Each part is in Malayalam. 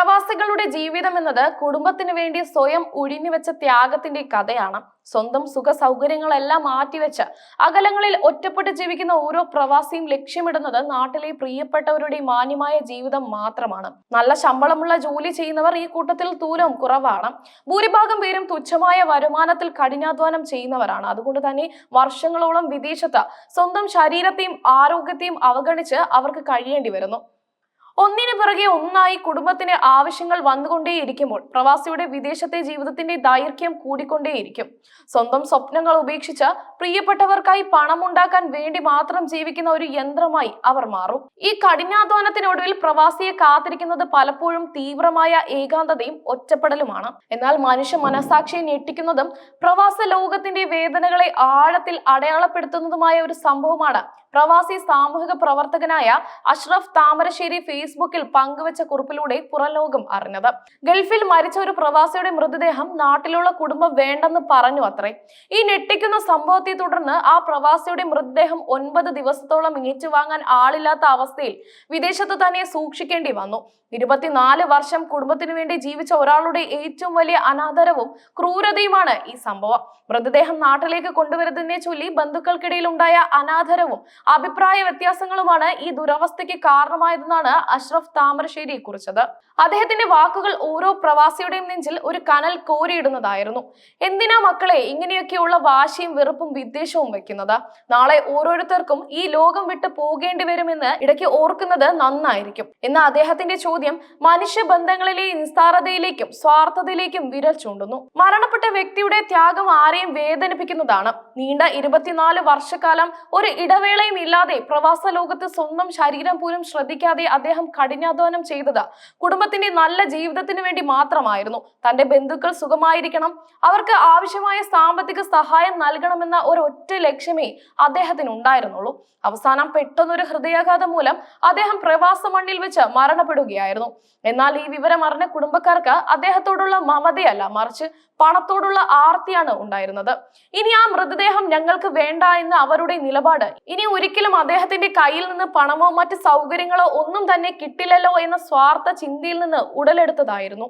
പ്രവാസികളുടെ ജീവിതം എന്നത് കുടുംബത്തിന് വേണ്ടി സ്വയം ഉഴിഞ്ഞുവെച്ച ത്യാഗത്തിന്റെ കഥയാണ്. സ്വന്തം സുഖ സൗകര്യങ്ങളെല്ലാം മാറ്റിവെച്ച് അകലങ്ങളിൽ ഒറ്റപ്പെട്ട് ജീവിക്കുന്ന ഓരോ പ്രവാസിയും ലക്ഷ്യമിടുന്നത് നാട്ടിലെ പ്രിയപ്പെട്ടവരുടെ മാന്യമായ ജീവിതം മാത്രമാണ്. നല്ല ശമ്പളമുള്ള ജോലി ചെയ്യുന്നവർ ഈ കൂട്ടത്തിൽ ദൂരം കുറവാണ്. ഭൂരിഭാഗം പേരും തുച്ഛമായ വരുമാനത്തിൽ കഠിനാധ്വാനം ചെയ്യുന്നവരാണ്. അതുകൊണ്ട് തന്നെ വർഷങ്ങളോളം വിദേശത്ത് സ്വന്തം ശരീരത്തെയും ആരോഗ്യത്തെയും അവഗണിച്ച് അവർക്ക് കഴിയേണ്ടി വരുന്നു. ഒന്നിനു പിറകെ ഒന്നായി കുടുംബത്തിന് ആവശ്യങ്ങൾ വന്നുകൊണ്ടേയിരിക്കുമ്പോൾ പ്രവാസിയുടെ വിദേശത്തെ ജീവിതത്തിന്റെ ദൈർഘ്യം കൂടിക്കൊണ്ടേയിരിക്കും. സ്വന്തം സ്വപ്നങ്ങൾ ഉപേക്ഷിച്ച് പ്രിയപ്പെട്ടവർക്കായി പണമുണ്ടാക്കാൻ വേണ്ടി മാത്രം ജീവിക്കുന്ന ഒരു യന്ത്രമായി അവർ മാറും. ഈ കഠിനാധ്വാനത്തിനൊടുവിൽ പ്രവാസിയെ കാത്തിരിക്കുന്നത് പലപ്പോഴും തീവ്രമായ ഏകാന്തതയും ഒറ്റപ്പെടലുമാണ്. എന്നാൽ മനുഷ്യ മനസാക്ഷിയെ ഞെട്ടിക്കുന്നതും പ്രവാസ ലോകത്തിന്റെ വേദനകളെ ആഴത്തിൽ അടയാളപ്പെടുത്തുന്നതുമായ ഒരു സംഭവമാണ് പ്രവാസി സാമൂഹിക പ്രവർത്തകനായ അഷ്റഫ് താമരശ്ശേരി ഫേസ്ബുക്കിൽ പങ്കുവച്ച കുറിപ്പിലൂടെ പുറലോകം അറിഞ്ഞത്. ഗൾഫിൽ മരിച്ച ഒരു പ്രവാസിയുടെ മൃതദേഹം നാട്ടിലുള്ള കുടുംബം വേണ്ടെന്ന് പറഞ്ഞു അത്രേ. ഈ ഞെട്ടിക്കുന്ന സംഭവത്തെ തുടർന്ന് ആ പ്രവാസിയുടെ മൃതദേഹം ഒൻപത് ദിവസത്തോളം ഏറ്റുവാങ്ങാൻ ആളില്ലാത്ത അവസ്ഥയിൽ വിദേശത്ത് തന്നെ സൂക്ഷിക്കേണ്ടി വന്നു. ഇരുപത്തിനാല് വർഷം കുടുംബത്തിനു വേണ്ടി ജീവിച്ച ഒരാളുടെ ഏറ്റവും വലിയ അനാദരവും ക്രൂരതയുമാണ് ഈ സംഭവം. മൃതദേഹം നാട്ടിലേക്ക് കൊണ്ടുവരുന്നതിനെ ചൊല്ലി ബന്ധുക്കൾക്കിടയിൽ ഉണ്ടായ അനാദരവും അഭിപ്രായ വ്യത്യാസങ്ങളുമാണ് ഈ ദുരവസ്ഥയ്ക്ക് കാരണമായതെന്നാണ് അഷ്റഫ് താമരശ്ശേരി കുറിച്ചത് അദ്ദേഹത്തിന്റെ വാക്കുകൾ ഓരോ പ്രവാസിയുടെയും നെഞ്ചിൽ ഒരു കനൽ കോരിയിടുന്നതായിരുന്നു. എന്തിനാ മക്കളെ ഇങ്ങനെയൊക്കെയുള്ള വാശിയും വെറുപ്പും വിദ്വേഷവും വെക്കുന്നത് നാളെ ഓരോരുത്തർക്കും ഈ ലോകം വിട്ട് പോകേണ്ടി വരുമെന്ന് ഇടയ്ക്ക് ഓർക്കുന്നത് നന്നായിരിക്കും. എന്ന അദ്ദേഹത്തിന്റെ ചോദ്യം മനുഷ്യ ബന്ധങ്ങളിലെ നിസ്താരതയിലേക്കും സ്വാർത്ഥതയിലേക്കും വിരൽ ചൂണ്ടുന്നു. മരണപ്പെട്ട വ്യക്തിയുടെ ത്യാഗം ആരെയും വേദനിപ്പിക്കുന്നതാണ്. നീണ്ട ഇരുപത്തിനാല് വർഷക്കാലം ഒരു ഇടവേളയും ഇല്ലാതെ പ്രവാസ ലോകത്ത് സ്വന്തം ശരീരം പോലും ശ്രദ്ധിക്കാതെ അദ്ദേഹം കഠിനാധ്വാനം ചെയ്തത് കുടുംബത്തിന്റെ നല്ല ജീവിതത്തിന് വേണ്ടി മാത്രമായിരുന്നു. തന്റെ ബന്ധുക്കൾ സുഖമായിരിക്കണം. അവർക്ക് ആവശ്യമായ സാമ്പത്തിക സഹായം നൽകണമെന്ന ഒരൊറ്റ ലക്ഷ്യമേ അദ്ദേഹത്തിന് ഉണ്ടായിരുന്നുള്ളൂ. അവസാനം പെട്ടെന്നൊരു ഹൃദയാഘാതം മൂലം അദ്ദേഹം പ്രവാസ മണ്ണിൽ വെച്ച് മരണപ്പെടുകയായിരുന്നു. എന്നാൽ ഈ വിവരം അറിഞ്ഞ കുടുംബക്കാർക്ക് അദ്ദേഹത്തോടുള്ള മമതയല്ല മറിച്ച് പണത്തോടുള്ള ആർത്തിയാണ് ഉണ്ടായിരുന്നത്. ഇനി ആ മൃതദേഹം ഞങ്ങൾക്ക് വേണ്ട എന്ന അവരുടെ നിലപാട്. ഇനി ഒരിക്കലും അദ്ദേഹത്തിന്റെ കയ്യിൽ നിന്ന് പണമോ മറ്റ് സൗകര്യങ്ങളോ ഒന്നും തന്നെ കിട്ടില്ലല്ലോ എന്ന സ്വാർത്ഥ ചിന്തയിൽ നിന്ന് ഉടലെടുത്തതായിരുന്നു.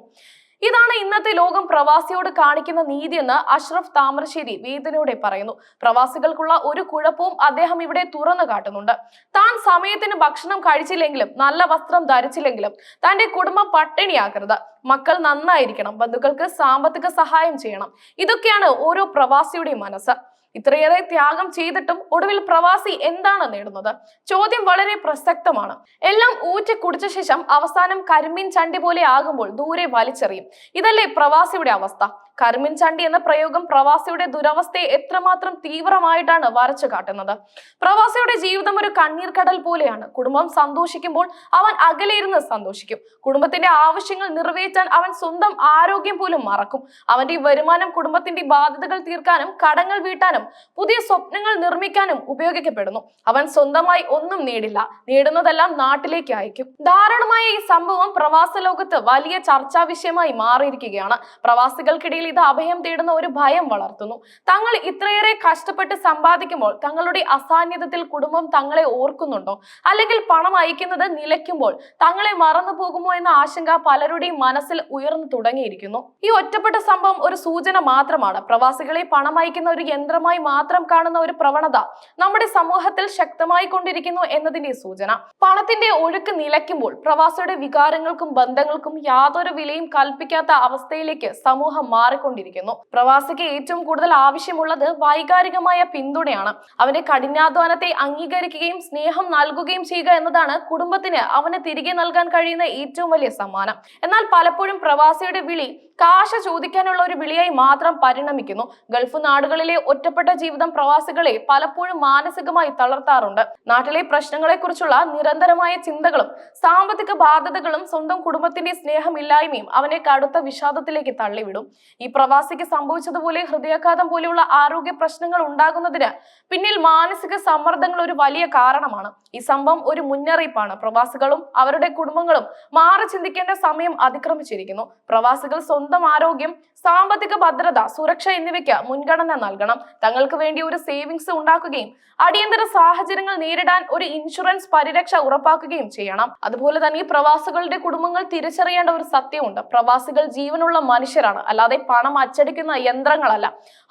ഇതാണ് ഇന്നത്തെ ലോകം പ്രവാസിയോട് കാണിക്കുന്ന നീതിയെന്ന് അഷ്റഫ് താമരശ്ശേരി വേദനയോടെ പറയുന്നു. പ്രവാസികൾക്കുള്ള ഒരു കുഴപ്പവും അദ്ദേഹം ഇവിടെ തുറന്നു കാട്ടുന്നുണ്ട്. താൻ സമയത്തിന് ഭക്ഷണം കഴിച്ചില്ലെങ്കിലും നല്ല വസ്ത്രം ധരിച്ചില്ലെങ്കിലും തന്റെ കുടുംബം പട്ടിണിയാക്കരുത്. മക്കൾ നന്നായിരിക്കണം ബന്ധുക്കൾക്ക് സാമ്പത്തിക സഹായം ചെയ്യണം. ഇതൊക്കെയാണ് ഓരോ പ്രവാസിയുടെയും മനസ്സ്. ഇത്രയേറെ ത്യാഗം ചെയ്തിട്ടും ഒടുവിൽ പ്രവാസി എന്താണ് നേടുന്നത്? ചോദ്യം വളരെ പ്രസക്തമാണ്. എല്ലാം ഊറ്റി കുടിച്ച ശേഷം അവസാനം കരിമീൻ ചണ്ടി പോലെ ആകുമ്പോൾ ദൂരെ വലിച്ചെറിയും. ഇതല്ലേ പ്രവാസിയുടെ അവസ്ഥ? കരിമീൻ ചണ്ടി എന്ന പ്രയോഗം പ്രവാസിയുടെ ദുരവസ്ഥയെ എത്രമാത്രം തീവ്രമായിട്ടാണ് വരച്ചു കാട്ടുന്നത്? പ്രവാസിയുടെ ജീവിതം ഒരു കണ്ണീർ കടൽ പോലെയാണ്. കുടുംബം സന്തോഷിക്കുമ്പോൾ അവൻ അകലെ ഇരുന്ന് സന്തോഷിക്കും. കുടുംബത്തിന്റെ ആവശ്യങ്ങൾ നിറവേറ്റാൻ അവൻ സ്വന്തം ആരോഗ്യം പോലും മറക്കും. അവന്റെ വരുമാനം കുടുംബത്തിന്റെ ബാധ്യതകൾ തീർക്കാനും കടങ്ങൾ വീട്ടാനും പുതിയ സ്വപ്നങ്ങൾ നിർമ്മിക്കാനും ഉപയോഗിക്കപ്പെടുന്നു. അവൻ സ്വന്തമായി ഒന്നും നേടില്ല. നേടുന്നതെല്ലാം നാട്ടിലേക്ക് അയക്കും. ദാരുണമായ ഈ സംഭവം പ്രവാസ ലോകത്ത് വലിയ ചർച്ചാ വിഷയമായി മാറിയിരിക്കുകയാണ്. പ്രവാസികൾക്കിടയിൽ ഇത് അഭയം തേടുന്ന ഒരു ഭയം വളർത്തുന്നു. തങ്ങൾ ഇത്രയേറെ കഷ്ടപ്പെട്ട് സമ്പാദിക്കുമ്പോൾ തങ്ങളുടെ അസാന്നിധ്യത്തിൽ കുടുംബം തങ്ങളെ ഓർക്കുന്നുണ്ടോ? അല്ലെങ്കിൽ പണം അയക്കുന്നത് നിലയ്ക്കുമ്പോൾ തങ്ങളെ മറന്നു പോകുമോ എന്ന ആശങ്ക പലരുടെയും മനസ്സിൽ ഉയർന്നു തുടങ്ങിയിരിക്കുന്നു. ഈ ഒറ്റപ്പെട്ട സംഭവം ഒരു സൂചന മാത്രമാണ്. പ്രവാസികളെ പണം അയക്കുന്ന ഒരു യന്ത്രമായി മാത്രം കാണുന്ന ഒരു പ്രവണത നമ്മുടെ സമൂഹത്തിൽ ശക്തമായി കൊണ്ടിരിക്കുന്നു എന്നതിന്റെ സൂചന. പണത്തിന്റെ ഒഴുക്ക് നിലയ്ക്കുമ്പോൾ പ്രവാസിയുടെ വികാരങ്ങൾക്കും ബന്ധങ്ങൾക്കും യാതൊരു വിലയും കൽപ്പിക്കാത്ത അവസ്ഥയിലേക്ക് സമൂഹം മാറിക്കൊണ്ടിരിക്കുന്നു. പ്രവാസിക്ക് ഏറ്റവും കൂടുതൽ ആവശ്യമുള്ളത് വൈകാരികമായ പിന്തുണയാണ്. അവന്റെ കഠിനാധ്വാനത്തെ അംഗീകരിക്കുകയും സ്നേഹം നൽകുകയും ചെയ്യുക എന്നതാണ് കുടുംബത്തിന് അവന് തിരികെ നൽകാൻ കഴിയുന്ന ഏറ്റവും വലിയ സമ്മാനം. എന്നാൽ പലപ്പോഴും പ്രവാസിയുടെ വിളി കാശ ചോദിക്കാനുള്ള ഒരു വിളിയായി മാത്രം പരിണമിക്കുന്നു. ഗൾഫ് നാടുകളിലെ ഒറ്റപ്പെട്ട ജീവിതം പ്രവാസികളെ പലപ്പോഴും മാനസികമായി തളർത്താറുണ്ട്. നാട്ടിലെ പ്രശ്നങ്ങളെക്കുറിച്ചുള്ള നിരന്തരമായ ചിന്തകളും സാമ്പത്തിക ബാധ്യതകളും സ്വന്തം കുടുംബത്തിന്റെ സ്നേഹമില്ലായ്മയും അവനെ കടുത്ത വിഷാദത്തിലേക്ക് തള്ളിവിടും. ഈ പ്രവാസിക്ക് സംഭവിച്ചതുപോലെ ഹൃദയാഘാതം പോലെയുള്ള ആരോഗ്യ പ്രശ്നങ്ങൾ ഉണ്ടാകുന്നതിന് പിന്നിൽ മാനസിക സമ്മർദ്ദങ്ങൾ ഒരു വലിയ കാരണമാണ്. ഈ സംഭവം ഒരു മുന്നറിയിപ്പാണ്. പ്രവാസികളും അവരുടെ കുടുംബങ്ങളും മാറി ചിന്തിക്കേണ്ട സമയം അതിക്രമിച്ചിരിക്കുന്നു. പ്രവാസികൾ സ്വന്തം ആരോഗ്യം സാമ്പത്തിക ഭദ്രത സുരക്ഷ എന്നിവയ്ക്ക് മുൻഗണന നൽകണം. തങ്ങൾക്ക് വേണ്ടി ഒരു സേവിങ്സ് ഉണ്ടാക്കുകയും അടിയന്തര സാഹചര്യങ്ങൾ നേരിടാൻ ഒരു ഇൻഷുറൻസ് പരിരക്ഷ ഉറപ്പാക്കുകയും ചെയ്യണം. അതുപോലെ തന്നെ പ്രവാസികളുടെ കുടുംബങ്ങൾ തിരിച്ചറിയേണ്ട ഒരു സത്യമുണ്ട്. പ്രവാസികൾ ജീവനുള്ള മനുഷ്യരാണ്. അല്ലാതെ പണം അച്ചടിക്കുന്ന യന്ത്രങ്ങളല്ല.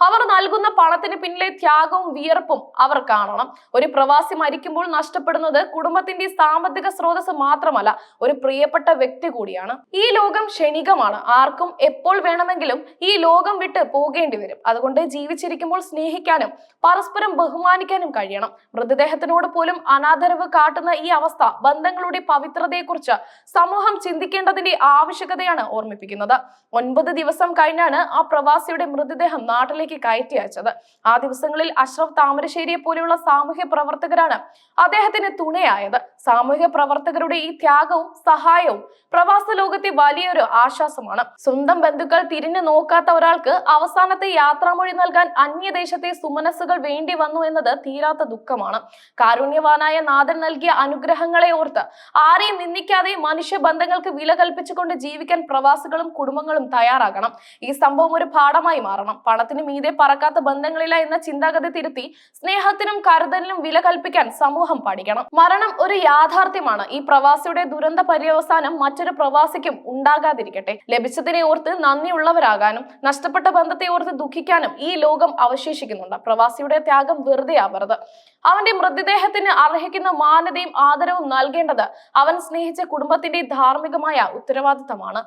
അവർ നൽകുന്ന പണത്തിന് പിന്നിലെ ത്യാഗവും വിയർപ്പും അവർ കാണണം. ഒരു പ്രവാസി മരിക്കുമ്പോൾ നഷ്ടപ്പെടുന്നത് കുടുംബത്തിന്റെ സാമ്പത്തിക സ്രോതസ് മാത്രമല്ല ഒരു പ്രിയപ്പെട്ട വ്യക്തി കൂടിയാണ്. ഈ ലോകം ക്ഷണികമാണ്. ആർക്കും എപ്പോൾ വേണമെങ്കിലും ഈ ലോകം വിട്ട് പോകേണ്ടി വരും. അതുകൊണ്ട് ജീവിച്ചിരിക്കുമ്പോൾ സ്നേഹിക്കാനും പരസ്പരം ബഹുമാനിക്കാനും കഴിയണം. മൃതദേഹത്തിനോട് പോലും അനാദരവ് കാട്ടുന്ന ഈ അവസ്ഥ ബന്ധങ്ങളുടെ പവിത്രതയെക്കുറിച്ച് സമൂഹം ചിന്തിക്കേണ്ടതിന്റെ ആവശ്യകതയാണ് ഓർമ്മിപ്പിക്കുന്നത്. ഒൻപത് ദിവസം കഴിഞ്ഞാണ് ആ പ്രവാസിയുടെ മൃതദേഹം നാട്ടിലേക്ക് കയറ്റി അയച്ചത്. ആ ദിവസങ്ങളിൽ അഷ്റഫ് താമരശ്ശേരിയെ പോലെയുള്ള സാമൂഹ്യ പ്രവർത്തകരാണ് അദ്ദേഹത്തിന് തുണയായത്. സാമൂഹ്യ പ്രവർത്തകരുടെ ഈ ത്യാഗവും സഹായവും പ്രവാസ ലോകത്തെ വലിയൊരു ആശ്വാസമാണ്. സ്വന്തം ബന്ധുക്കൾ തിരിഞ്ഞു നോക്കാത്ത ഒരാൾക്ക് അവസാനത്തെ യാത്രാമൊഴി നൽകാൻ അന്യദേശത്തെ സുമനസ്സുകൾ വേണ്ടി വന്നു എന്നത് തീരാത്ത ദുഃഖമാണ്. കാരുണ്യവാനായ നാഥൻ നൽകിയ അനുഗ്രഹങ്ങളെ ഓർത്ത് ആരെയും നിന്ദിക്കാതെ മനുഷ്യ ബന്ധങ്ങൾക്ക് വില കൽപ്പിച്ചുകൊണ്ട് ജീവിക്കാൻ പ്രവാസികളും കുടുംബങ്ങളും തയ്യാറാകണം. ഈ സംഭവം ഒരു പാഠമായി മാറണം. പണത്തിന് മീതെ പറക്കാത്ത ബന്ധങ്ങളില്ല എന്ന ചിന്താഗതി തിരുത്തി സ്നേഹത്തിനും കരുതലിനും വില കൽപ്പിക്കാൻ സമൂഹം പഠിക്കണം. മരണം ഒരു യാഥാർത്ഥ്യമാണ്. ഈ പ്രവാസിയുടെ ദുരന്ത പര്യവസാനം മറ്റൊരു പ്രവാസിക്കും ഉണ്ടാകാതിരിക്കട്ടെ. ലഭിച്ചതിനെ ഓർത്ത് നന്ദിയുള്ളവരാകാനും നഷ്ടപ്പെട്ട ബന്ധത്തെ ഓർത്ത് ദുഃഖിക്കാനും ഈ ലോകം അവശേഷിക്കുന്നുണ്ട് പ്രവാസിയുടെ ത്യാഗം വെറുതെ ആവരുത് അവന്റെ മൃതദേഹത്തിന് അർഹിക്കുന്ന മാന്യതയും ആദരവും നൽകേണ്ടത് അവൻ സ്നേഹിച്ച കുടുംബത്തിന്റെ ധാർമ്മികമായ ഉത്തരവാദിത്തമാണ്.